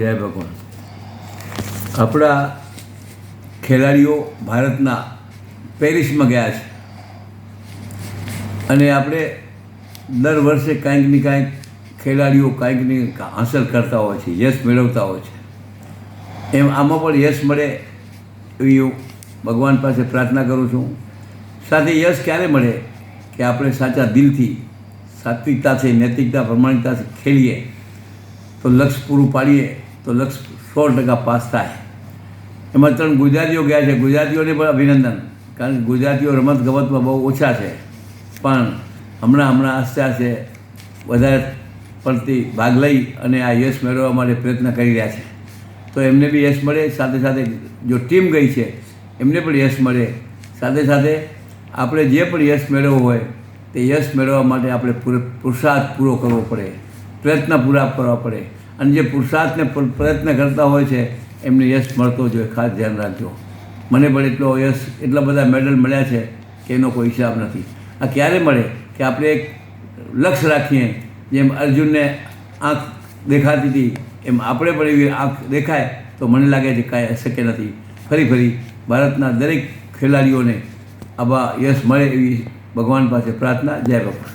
જય ભગવાન. આપણા ખેલાડીઓ ભારતના પેરિસમાં ગયા છે. અને આપણે દર વર્ષે કાંઈક ને કાંઈક ખેલાડીઓ કાંઈક ને હાંસલ કરતા હોય છે, યશ મેળવતા હોય છે. એમ આમાં પણ યશ મળે એવી ભગવાન પાસે પ્રાર્થના કરું છું. સાથે યશ ક્યારે મળે કે આપણે સાચા દિલથી, સાત્વિકતાથી, નૈતિકતા, પ્રમાણિકતાથી ખેલીએ, તો લક્ષ્ય પૂરું પાડીએ તો લક્ષ સો ટકા પાસ થાય. એમાં ત્રણ ગુજરાતીઓ ગયા છે. ગુજરાતીઓને પણ અભિનંદન. કારણ કે ગુજરાતીઓ રમત ગમતમાં બહુ ઓછા છે. પણ હમણાં હમણાં આસ્તે આસ્તે વધારે પડતી ભાગ લઈ અને આ યશ મેળવવા માટે પ્રયત્ન કરી રહ્યા છે. તો એમને બી યશ મળે. સાથે સાથે જો ટીમ ગઈ છે, એમને પણ યશ મળે. સાથે સાથે આપણે જે પણ યશ મેળવવો હોય, તે યશ મેળવવા માટે આપણે પૂરે પુરુષાર્થ પૂરો કરવો પડે. પ્રયત્ન પૂરા કરવા પડે. અને જે પુરુષાર્થને પ્રયત્ન કરતા હોય છે, એમને યશ મળતો જોઈએ. ખાસ ધ્યાન રાખજો. મને પણ એટલો યશ, એટલા બધા મેડલ મળ્યા છે કે એનો કોઈ હિસાબ નથી. આ ક્યારે મળે? કે આપણે એક લક્ષ્ય રાખીએ, જેમ અર્જુનને આંખ દેખાતી હતી, એમ આપણે પણ એવી આંખ દેખાય, તો મને લાગે છે કાંઈ અશક્ય નથી. ફરી ફરી ભારતના દરેક ખેલાડીઓને આવા યશ મળે એવી ભગવાન પાસે પ્રાર્થના. જય ભગવાન.